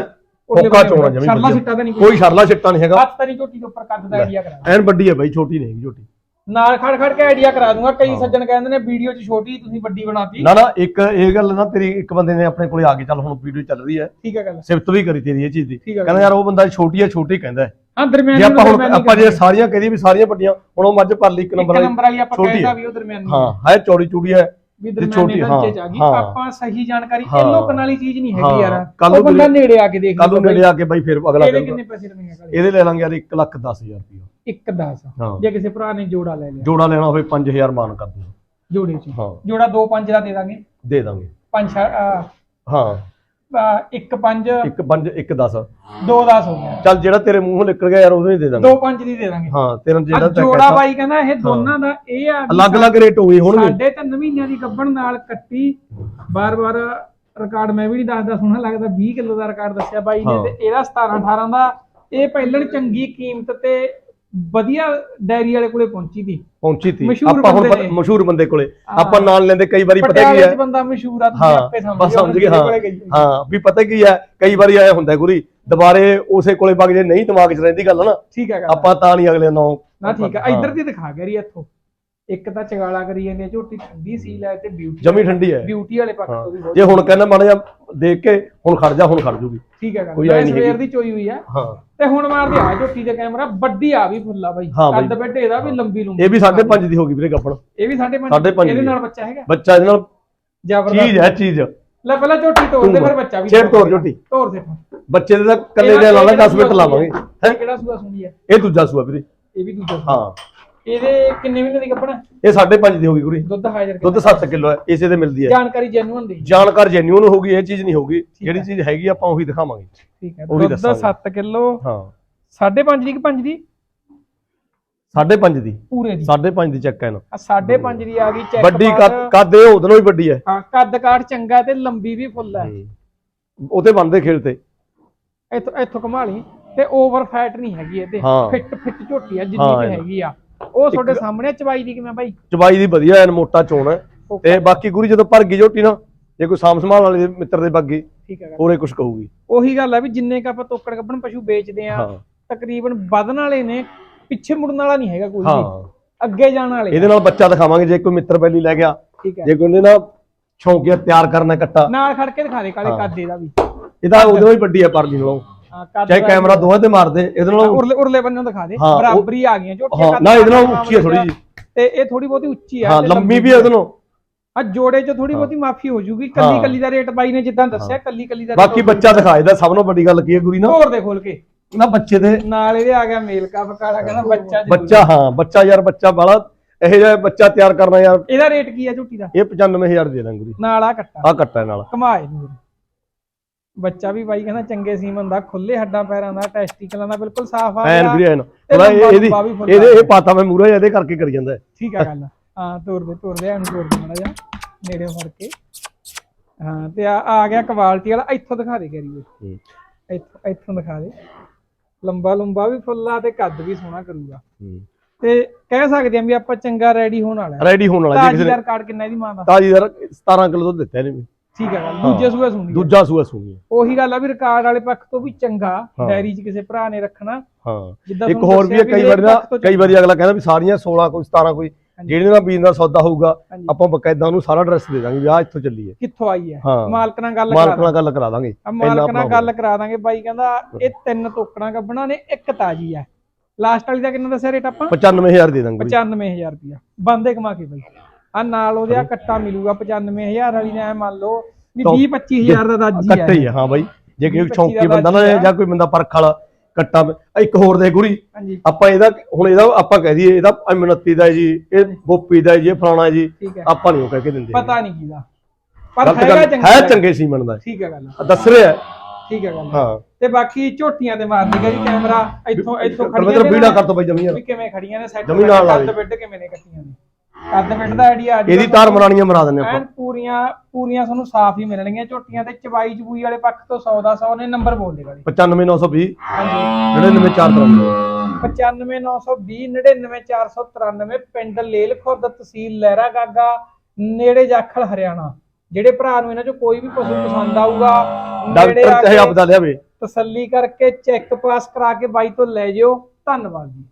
ਬੰਨੇ ਚੋਣਾ ਜਮੀ ਸ਼ਰਲਾ। ਸਿੱਟਾ ਤਾਂ ਨਹੀਂ ਕੋਈ ਸ਼ਰਲਾ ਛਿੱਟਾ ਨਹੀਂ ਹੈਗਾ। ਹੱਥ ਤਾਂ ਨਹੀਂ ਝੋਟੀ ਦੇ ਉੱਪਰ ਕੱਦ ਦਾ ਆਈਡੀਆ ਕਰਾ। ਐਨ ਵੱਡੀ ਹੈ ਬਾਈ ਛੋਟੀ ਨਹੀਂ ਹੈਗੀ ਝੋਟੀ। ਨਾਲ ਖੜ ਖੜ ਕੇ ਆਈਡੀਆ ਕਰਾ ਦੂੰਗਾ। ਕਈ। ਸੱਜਣ ਕਹਿੰਦੇ ਨੇ ਵੀਡੀਓ 'ਚ ਛੋਟੀ ਤੁਸੀਂ ਵੱਡੀ ਬਣਾਤੀ। ਨਾ ਨਾ ਇੱਕ ਇਹ ਗੱਲ ਨਾ ਤੇਰੀ ਇੱਕ ਬੰਦੇ ਨੇ ਆਪਣੇ ਕੋਲੇ ਆ ਕੇ ਚੱਲ ਹੁਣ ਵੀਡੀਓ ਚੱਲ ਰਹੀ ਹੈ। ਠੀਕ ਹੈ ਗੱਲ। ਸਿਫਤ ਵੀ ਕਰੀ ਤੇਰੀ ਇਹ ਚੀਜ਼ ਦੀ। ਕਹਿੰਦਾ ਯਾਰ ਉਹ ਬੰਦਾ ਛੋਟੀ ਹੈ ਛੋਟੀ ਕਹਿੰਦਾ ਹੈ। ਦਰਮਿਆਨੀ ਜੇ ਆਪਾਂ ਹੁਣ ਆਪਾਂ ਜੇ। ਸਾਰੀਆਂ ਕਹਦੀ ਵੀ ਸਾਰੀਆਂ ਵੱਡੀਆਂ ਹੁਣ ਉਹ ਮੱਝ ਪਰ ਲਈ ਇੱਕ ਇੱਕ ਨੰਬਰ ਨੰਬਰ ਵਾਲੀ ਆਪਾਂ ਕਹਿੰਦਾ। ਵੀ ਉਹ ਦਰਮਿਆਨੀ ਹਾਂ ਹੈ ਚੌੜੀ ਚੂੜੀ ਹੈ ਵੀ ਦਰਮਿਆਨੀ ਛੋਟੀ, ਢਾਂਚੇ ਚ ਹਾਂ, ਆ ਗਈ। ਆਪਾਂ ਸਹੀ ਜਾਣਕਾਰੀ ਹਾਂ। ਇਹ ਲੋਕਣ ਵਾਲੀ ਚੀਜ਼ ਨਹੀਂ ਹੈਗੀ। ਯਾਰ। ਉਹ ਬੰਦਾ ਨੇੜੇ ਆ ਕੇ ਦੇਖ ਕੱਲ ਨੂੰ ਨੇੜੇ ਆ ਕੇ ਬਾਈ ਫਿਰ ਅਗਲਾ ਇਹਦੇ ਕਿੰਨੇ ਪੈਸੇ ਲੱਗਣਗੇ ਕਾਲੇ ਇਹਦੇ ਲੈ ਲਾਂਗੇ ਯਾਰ 1 ਲੱਖ 10000 ਰੁਪਏ ਇੱਕ 10 ਹਾਂ। ਜੇ ਕਿਸੇ ਭਰਾ ਨੇ ਜੋੜਾ ਲੈ ਲਿਆ। ਜੋੜਾ ਲੈਣਾ ਹੋਵੇ 5000 ਮਾਨ ਕਰ ਦੂੰ ਜੋੜੇ 'ਚ। ਹਾਂ। ਜੋੜਾ 2 5 ਦਾ ਦੇ ਦਾਂਗੇ। ਦੇ ਦਾਂਗੇ। 5 ਹਾਂ। 1 5 ਇੱਕ 5 ਇੱਕ 10 2 10 ਹੋ ਗਿਆ ਚੱਲ ਜਿਹੜਾ ਤੇਰੇ ਮੂੰਹੋਂ ਨਿਕਲ ਗਿਆ ਯਾਰ ਉਹਨੂੰ ਹੀ ਦੇ ਦਾਂਗੇ। 2 5 ਦੀ ਦੇ ਦਾਂਗੇ। ਹਾਂ ਤੇਰਾ ਜਿਹੜਾ ਤੈਂ ਜੋੜਾ ਬਾਈ ਕਹਿੰਦਾ ਇਹ ਦੋਨਾਂ ਦਾ ਇਹ ਆ ਅਲੱਗ-ਅਲੱਗ ਰੇਟ ਹੋਏ ਹੋਣਗੇ। ਸਾਢੇ ਤਿੰਨ ਮਹੀਨਿਆਂ ਦੀ ਗੱਭਣ ਨਾਲ ਕੱਟੀ। ਬਾਰ-ਬਾਰ ਰਿਕਾਰਡ ਮੈਂ ਵੀ ਨਹੀਂ ਦੱਸਦਾ ਸੋਹਣਾ ਲੱਗਦਾ 20 ਕਿਲੋ ਦਾ ਰਿਕਾਰਡ ਦੱਸਿਆ ਬਾਈ ਨੇ। ਤੇ ਇਹਦਾ 17 18 ਦਾ। ਇਹ ਪਹਿਲਣ ਚੰਗੀ ਕੀਮਤ ਤੇ ਵਧੀਆ ਡੈਰੀ ਵਾਲੇ ਕੋਲੇ ਪਹੁੰਚੀ ਦੀ ਪਹੁੰਚੀ ਤੀ। ਮਸ਼ਹੂਰ ਆਪਾਂ ਹੁਣ ਬੰਦੇ ਪਤਾ- ਨੇ। ਮਸ਼ਹੂਰ ਬੰਦੇ ਕੋਲੇ। ਹਾਂ। ਆਪਾਂ ਨਾਲ ਲੈਂਦੇ ਕਈ ਵਾਰੀ ਪਤਾ ਕੀ ਪਟਿਆਲੇ 'ਚ ਹੈ ਬੰਦਾ ਮਸ਼ਹੂਰ ਆ ਤੁਸੀਂ ਹਾਂ ਆਪੇ ਸਮਝ ਬਸ ਸਮਝ ਗਏ ਹਾਂ। ਹਾਂ। ਵੀ ਪਤਾ ਕੀ ਹੈ ਕਈ ਵਾਰੀ ਆਇਆ ਹੁੰਦਾ ਗੁਰੀ ਦੁਬਾਰੇ ਉਸੇ ਕੋਲੇ ਵਗ ਜੇ ਨਹੀਂ ਦਿਮਾਗ 'ਚ ਰਹਿੰਦੀ ਗੱਲ ਨਾ। ਠੀਕ ਹੈ ਆਪਾਂ ਤਾਂ ਨਹੀਂ ਅਗਲੇ ਨੂੰ ਨਾ ਠੀਕ ਹੈ ਇੱਧਰ ਦੀ ਦਿਖਾ ਗਰੀ ਇੱਥੋਂ। ਇੱਕ ਤਾਂ ਚਗਾਲਾ ਕਰੀ ਜਾਂਦੀ ਹੈ ਝੋਟੀ ਠੰਡੀ ਸੀ ਲੈ ਤੇ ਬਿਊਟੀ ਜਮੀ ਠੰਡੀ ਹੈ ਬਿਊਟੀ ਵਾਲੇ ਪੱਖ ਤੋਂ ਵੀ ਬਹੁਤ ਜੇ ਹੁਣ ਕਹਿੰਦਾ ਮਾੜਾ ਜਿਹਾ ਦੇਖ ਕੇ ਹੁਣ ਖੜ ਜਾ ਹੁਣ ਖੜ ਜੂਗੀ। ਠੀਕ ਹੈ ਗੱਲ ਕੋਈ ਮੈਂ ਸਵੇਰ। ਦੀ ਚੋਈ ਹੋਈ ਆ। ਹਾਂ। ਤੇ ਹੁਣ ਮਾਰਦੇ ਆ ਝੋਟੀ ਦੇ ਕੈਮਰਾ ਵੱਡੀ ਆ ਵੀ ਫੁੱਲਾ ਬਾਈ। ਹਾਂ। ਕੱਦ ਬੈਠੇ ਇਹਦਾ ਵੀ ਲੰਬੀ ਲੰਬੀ ਇਹ ਵੀ 5.5 ਦੀ ਹੋ ਗਈ ਵੀਰੇ ਗੱਪਣ। ਇਹ ਵੀ ਸਾਢੇ ਪੰਜ ਸਾਢੇ ਪੰਜ ਇਹਦੇ ਦੀ ਨਾਲ ਬੱਚਾ ਹੈਗਾ? ਬੱਚਾ ਇਹਦੇ ਨਾਲ ਜ਼ਬਰਦਸਤ ਚੀਜ਼ ਹੈ ਚੀਜ਼। ਲੈ ਪਹਿਲਾਂ ਝੋਟੀ ਤੋੜ ਦੇ ਫਿਰ ਬੱਚਾ ਵੀ ਛੇੜ ਤੋੜ ਝੋਟੀ। ਤੋੜ ਦੇ ਬੱਚੇ ਦੇ ਤਾਂ ਕੱਲੇ ਦੇ ਲਾ ਲਾ 10 ਮਿੰਟ ਲਾਵਾਂਗੇ। ਹੈ? ਕਿਹੜਾ ਸੂਆ ਸੁਣੀ ਹੈ ਇਹ ਦੂਜਾ ਸੂਆ ਵੀਰੇ। ਇਹ ਵੀ ਦੂਜਾ। ਹਾਂ। ਇਹਦੇ ਕਿੰਨੇ ਮਹੀਨੇ ਦੀ ਕੱਪੜਾ? ਇਹ 5.5 ਦੀ ਹੋ ਗਈ ਗੁਰੀ ਦੁੱਧ ਹਾਜ਼ਰ ਦੁੱਧ 7 ਕਿਲੋ ਹੈ ਇਸੇ ਦੇ ਮਿਲਦੀ ਹੈ। ਜਾਣਕਾਰੀ ਜੈਨੂਅਨ ਦੀ ਜਾਣਕਾਰ ਜੈਨੂਨ ਹੋਊਗੀ ਇਹ ਚੀਜ਼ ਨਹੀਂ ਹੋਊਗੀ। ਜਿਹੜੀ ਚੀਜ਼ ਹੈਗੀ ਆਪਾਂ ਉਹੀ ਦਿਖਾਵਾਂਗੇ। ਠੀਕ ਹੈ। ਉਹ ਵੀ ਦੁੱਧ ਦੱਸਾਂਗੇ। 7 ਕਿਲੋ। ਹਾਂ। 5.5 ਦੀ ਕਿ 5 ਦੀ? 5.5 ਦੀ। ਪੂਰੇ ਦੀ। 5.5 ਦੀ ਚੱਕ ਹੈ ਨਾ ਆ 5.5 ਦੀ ਆ ਗਈ ਚੈੱਕ ਵੱਡੀ ਕੱਦ ਕੱਦ ਇਹ ਉਹਦੇ ਵੀ ਵੱਡੀ ਹੈ। ਹਾਂ ਕੱਦ ਕਾਠ ਚੰਗਾ ਤੇ ਲੰਬੀ ਵੀ ਫੁੱਲ ਹੈ। ਉਹਤੇ ਬੰਦੇ ਖੇਲ ਤੇ। ਇੱਥੋਂ ਇੱਥੋਂ ਲਈ। ਤੇ ਓਵਰ ਫੈਟ ਨਹੀਂ ਹੈਗੀ ਇਹਦੇ ਹਾਂ। ਫਿੱਟ ਫਿੱਟ ਝੋਟੀ ਆ ਜਿੰਨੀ ਹਾਂ, ਇਹ। ਹੈਗੀ ਆ। ਉਹ ਤੁਹਾਡੇ ਸਾਹਮਣੇ ਆ, ਚਵਾਈ ਦੀ ਕਿਵੇਂ ਬਾਈ? ਚਬਾਈ ਦੀ ਵਧੀਆ ਐਨ ਮੋਟਾ ਚੋਣ ਹੈ। ਤੇ ਬਾਕੀ ਗੁਰੀ ਜਦੋਂ ਭਰ ਗਈ ਝੋਟੀ ਨਾ ਜੇ ਕੋਈ ਸਾਂਭ ਸੰਭਾਲ ਵਾਲੇ ਦੇ ਮਿੱਤਰ ਦੇ ਬੱਗੇ ਠੀਕ ਹੈ। ਹੋਰੇ ਕੁਝ ਕਹੂਗੀ। ਉਹੀ ਗੱਲ ਆ ਵੀ ਜਿੰਨੇ ਕ ਆਪਾਂ ਤੋਕੜ ਕੱਪਣ ਪਸ਼ੂ ਵੇਚਦੇ ਆ ਹਾਂ। ਤਕਰੀਬਨ ਵਧਣ ਵਾਲੇ ਨੇ ਪਿੱਛੇ ਮੁੜਨ ਵਾਲਾ ਨਹੀਂ ਹੈਗਾ ਕੋਈ ਵੀ। ਹਾਂ। ਅੱਗੇ ਜਾਣ ਵਾਲੇ ਇਹਦੇ ਨਾਲ ਬੱਚਾ ਦਿਖਾਵਾਂਗੇ ਜੇ ਕੋਈ ਮਿੱਤਰ ਪਹਿਲੀ ਲੈ ਗਿਆ। ਹੈ। ਜੇ ਕੋਈ ਨਾ ਸ਼ੌਂਕੀਆ ਤਿਆਰ ਕਰਨਾ ਕੱਟਾ ਨਾਲ ਖੜ ਕੇ ਦਿਖਾ ਦੇ ਕਾਲੇ ਹਾਂ। ਕੱਦ ਇਹਦਾ ਵੀ। ਇਹਦਾ ਉਹਦੇ ਨਾਲੋਂ ਵੀ ਵੱਡੀ ਹੈ ਪਰਲੀ ਨਾਲੋਂ ਹਾਂ ਚਾਹੇ ਕੈਮਰਾ ਦੋਹਾਂ ਤੇ ਮਾਰ ਦੇ ਇਹਦੇ ਨਾਲੋਂ ਉਰਲੇ ਉਰਲੇ ਬੰਨੋਂ ਦਿਖਾ ਦੇ ਹਾਂ, ਬਰਾਬਰੀ ਆ ਗਈਆਂ ਝੋਟੀਆਂ ਹਾਂ ਨਾ ਇਹਦੇ ਨਾਲੋਂ ਉੱਚੀ ਹੈ ਥੋੜੀ ਜੀ ਤੇ ਇਹ ਥੋੜੀ ਬਹੁਤੀ ਉੱਚੀ ਹਾਂ ਤੇ ਲੰਮੀ ਵੀ ਹੈ ਉਹਦੇ ਨਾਲੋਂ। ਆ ਜੋੜੇ 'ਚ ਥੋੜੀ ਬਹੁਤੀ ਮਾਫੀ ਹੋ ਜੂਗੀ ਕੱਲੀ ਹਾਂ। ਕੱਲੀ ਦਾ ਰੇਟ ਬਾਈ ਨੇ ਜਿੱਦਾਂ ਦੱਸਿਆ ਕੱਲੀ ਕੱਲੀ ਦਾ ਬਾਕੀ ਬੱਚਾ ਦਿਖਾ ਇਹਦਾ ਸਭ ਤੋਂ ਵੱਡੀ ਗੱਲ ਕੀ ਹੈ ਗੁਰੀ ਨਾ? ਹੋਰ ਦੇ ਖੋਲ ਕੇ। ਨਾ ਬੱਚੇ ਦੇ। ਨਾਲ ਇਹਦੇ ਆ ਗਿਆ ਮੇਲ ਕਾ ਫਕਾੜਾ ਕਹਿੰਦਾ ਬੱਚਾ। ਬੱਚਾ ਹਾਂ ਬੱਚਾ ਯਾਰ ਬੱਚਾ ਬਾਲਾ ਇਹੋ ਜਿਹਾ ਬੱਚਾ ਤਿਆਰ ਕਰਨਾ ਯਾਰ। ਇਹਦਾ ਰੇਟ ਕੀ ਆ ਝੋਟੀ ਦਾ? ਇਹ 95000 ਦੇ ਦਾਂਗੇ ਗੁਰੀ। ਨਾਲ ਆ ਕੱਟਾ। ਆ ਕੱਟਾ ਇਹ ਨਾਲ ਕਮਾਏ ਨੂੰ ਬੱਚਾ ਵੀ ਬਾਈ ਕਹਿੰਦਾ ਚੰਗੇ ਸੀਮਨ ਦਾ ਖੁੱਲੇ ਹੱਡਾਂ ਪੈਰਾਂ ਦਾ ਟੈਸਟੀਕਲਾਂ ਦਾ ਬਿਲਕੁਲ ਸਾਫ਼ ਆ ਐਨ। ਵੀਰੇ ਐਨ ਥੋੜਾ ਇਹਦੀ ਇਹ ਪਾਤਾ ਮੈਂ ਮੂਰੇ ਇਹਦੇ ਕਰਕੇ ਕਰੀ ਜਾਂਦਾ। ਠੀਕ ਆ ਗੱਲ। ਹਾਂ ਤੋਰ ਦੇ ਤੋਰ ਦੇ ਇਹਨੂੰ ਤੋਰ ਦੇ ਮਾੜਾ ਜਾ ਨੇੜੇ ਫੜ ਕੇ। ਹਾਂ ਤੇ ਆ ਆ ਗਿਆ ਕੁਆਲਿਟੀ ਵਾਲਾ ਇੱਥੋਂ ਦਿਖਾ ਦੇ ਕਰੀਏ। ਇੱਥੋਂ ਇੱਥੋਂ ਦਿਖਾ ਦੇ। ਲੰਬਾ ਲੰਬਾ ਵੀ ਫੁੱਲਾ ਤੇ ਕੱਦ ਵੀ ਸੋਹਣਾ ਕਰੂਗਾ। ਤੇ ਕਹਿ ਸਕਦੇ ਆਂ ਵੀ ਆਪਾਂ ਚੰਗਾ ਰੈਡੀ ਹੋਣ ਵਾਲਾ ਰੈਡੀ ਹੋਣ ਵਾਲਾ ਜੀ ਕਿਸੇ ਤਾਜੀਦਾਰ ਨੇ ਕਾਰਡ ਕਿੰਨਾ ਇਹਦੀ ਮਾਂ ਦਾ? ਤਾਜੀ ਯਾਰ 17 ਕਿਲੋ ਦੁੱਧ ਦਿੱਤਾ ਇਹਨੇ ਵੀ। ਠੀਕ ਹੈ ਗੱਲ ਦੂਜੇ ਸੂਏ ਸੁਣੀ ਦੂਜਾ ਸੂਆ ਸੂਣੀ ਉਹੀ ਗੱਲ ਆ ਵੀ ਰਿਕਾਰਡ ਵਾਲੇ ਪੱਖ ਤੋਂ ਵੀ ਚੰਗਾ ਹਾਂ। ਡਾਇਰੀ 'ਚ ਕਿਸੇ ਭਰਾ ਨੇ ਰੱਖਣਾ। ਹਾਂ। ਇੱਕ ਤੁਹਾਨੂੰ ਹੋਰ ਵੀ ਹੈ ਦੱਸਿਆ ਕਈ ਵਾਰੀ ਨਾ ਹਰੇਕ ਪੱਖ ਤੋਂ ਕਈ ਵਾਰੀ ਅਗਲਾ ਕਹਿੰਦਾ ਵੀ ਸਾਰੀਆਂ 16 ਕੋਈ 17 ਕੋਈ ਜਿਹੜੇ ਨਾਲ ਬੀਜ ਦਾ ਸੌਦਾ ਹੋਊਗਾ ਹਾਂਜੀ। ਆਪਾਂ ਬਕਾਇਦਾ ਉਹਨੂੰ ਸਾਰਾ ਐਡਰੈਸ ਦੇ ਦਾਂਗੇ ਵੀ ਆਹ ਇੱਥੋਂ ਚੱਲੀ ਹੈ। ਕਿੱਥੋਂ ਆਈ ਹੈ? ਹਾਂ। ਮਾਲਕ ਨਾਲ ਗੱਲ ਕਰਾ ਮਾਲਕ ਨਾਲ ਗੱਲ ਕਰਾ ਦਾਂਗੇ। ਆ ਮਾਲਕ ਨਾਲ ਗੱਲ ਕਰਾ ਦਾਂਗੇ ਬਾਈ ਕਹਿੰਦਾ ਇਹ ਤਿੰਨ ਟੋਕੜਾਂ ਗੱਬਣਾ ਨੇ ਇੱਕ ਤਾਜੀ ਹੈ। ਲਾਸਟ ਵਾਲੀ ਦਾ ਕਿੰਨਾ ਦੱਸਿਆ ਰੇਟ ਆਪਾਂ? 95000 ਦੇ ਦਾਂਗੇ 95000 ਰੁਪਇਆ। ਬੰਦੇ ਕਮਾ ਕੇ ਬਾਈ। ਆ ਨਾਲ ਉਹਦੇ ਆ ਕੱਟਾ ਮਿਲੂਗਾ 95000 ਵਾਲੀ ਨੇ ਐ ਮੰਨ ਲਓ ਵੀ 20 25000 ਦਾ ਦਾਜੀ ਹੈ ਕੱਟੇ ਹੀ ਆ, ਹਾਂ ਬਾਈ। ਜੇ ਕੋਈ ਦਾ ਬੰਦਾ ਨਾ। ਜਾਂ ਕੋਈ ਬੰਦਾ ਪਰਖ ਵਾਲਾ ਕੱਟਾ ਇੱਕ ਹੋਰ ਦੇ ਗੁਰੀ। ਹਾਂਜੀ। ਆਪਾਂ ਇਹਦਾ ਹੁਣ ਇਹਦਾ ਆਪਾਂ ਕਹਿ ਦਈਏ ਇਹਦਾ 29 ਦਾ ਹੈ ਜੀ ਇਹ ਗੋਪੀ ਦਾ ਹੈ ਜੀ ਇਹ ਫਲਾਣਾ ਜੀ ਠੀਕ ਹੈ। ਆਪਾਂ ਨਹੀਂ ਉਹ ਕਹਿ ਕੇ ਦਿੰਦੇ। ਪਤਾ ਨਹੀਂ ਕੀਦਾ ਪਰ ਗਲਤ ਹੈਗਾ ਗੱਲ ਚੰਗਾ ਹੈ ਚੰਗੇ ਸੀਮਨ ਦਾ। ਠੀਕ ਹੈ ਗੱਲ ਆ, ਦੱਸ ਰਿਹਾ। ਹੈ। ਠੀਕ ਹੈ ਗੱਲ ਹਾਂ। ਤੇ ਬਾਕੀ ਝੋਟੀਆਂ ਤੇ ਮਾਰ ਦੇਗਾ ਜੀ ਕੈਮਰਾ ਇੱਥੋਂ ਇੱਥੋਂ ਖੜੀਆਂ ਪਰਮੇਂਦਰ ਨੇ ਵੀੜਾ ਨਾ, ਕਰ ਦੋ ਬਾਈ ਜਮੀਨ ਵੀ ਕਿਵੇਂ ਖੜੀਆਂ ਨੇ ਸੈੱਟ ਜਮੀ ਨਾਲ ਲਾ ਦੇ। ਕਿਵੇਂ ਨੇ ਕੱਟੀਆਂ ਨੇ। ਕੱਦ ਬੈੱਡ ਦਾ ਆਈਡੀਆ ਇਹਦੀ ਤਾਰ ਮਰਾਣੀਆਂ ਮਰਾ ਦਿੰਦੇ ਆਪਾਂ। ਐਨ ਪੂਰੀਆਂ ਪੂਰੀਆਂ ਤੁਹਾਨੂੰ ਸਾਫ਼ ਹੀ ਮਿਲਣਗੀਆਂ ਝੋਟੀਆਂ ਤੇ ਚਬਾਈ ਚਬੂਈ ਵਾਲੇ ਪੱਖ ਤੋਂ 100 ਦਾ 100 ਨੇ ਨੰਬਰ ਬੋਲ ਦੇਗਾ ਜੀ 95920 ਹਾਂਜੀ। 99493 95920 99493 ਪਿੰਡ ਲੇਲ ਖੁਰਦ ਤਹਿਸੀਲ ਲਹਿਰਾ ਗਾਗਾ ਨੇੜੇ ਜਾਖਲ ਹਰਿਆਣਾ। ਜਿਹੜੇ ਭਰਾ ਨੂੰ ਇਹਨਾਂ ਚੋਂ ਕੋਈ ਵੀ ਪਸ਼ੂ ਪਸੰਦ ਆਊਗਾ ਨੇੜੇ ਡਾਕਟਰ ਆ ਚਾਹੇ ਕੇ- ਆਪਦਾ ਲਿਆਵੇ। ਤਸੱਲੀ ਕਰਕੇ ਚੈੱਕ ਪਾਸ ਕਰਾ ਕੇ ਬਾਈ ਤੋਂ ਲੈ ਜਿਓ। ਧੰਨਵਾਦ ਜੀ।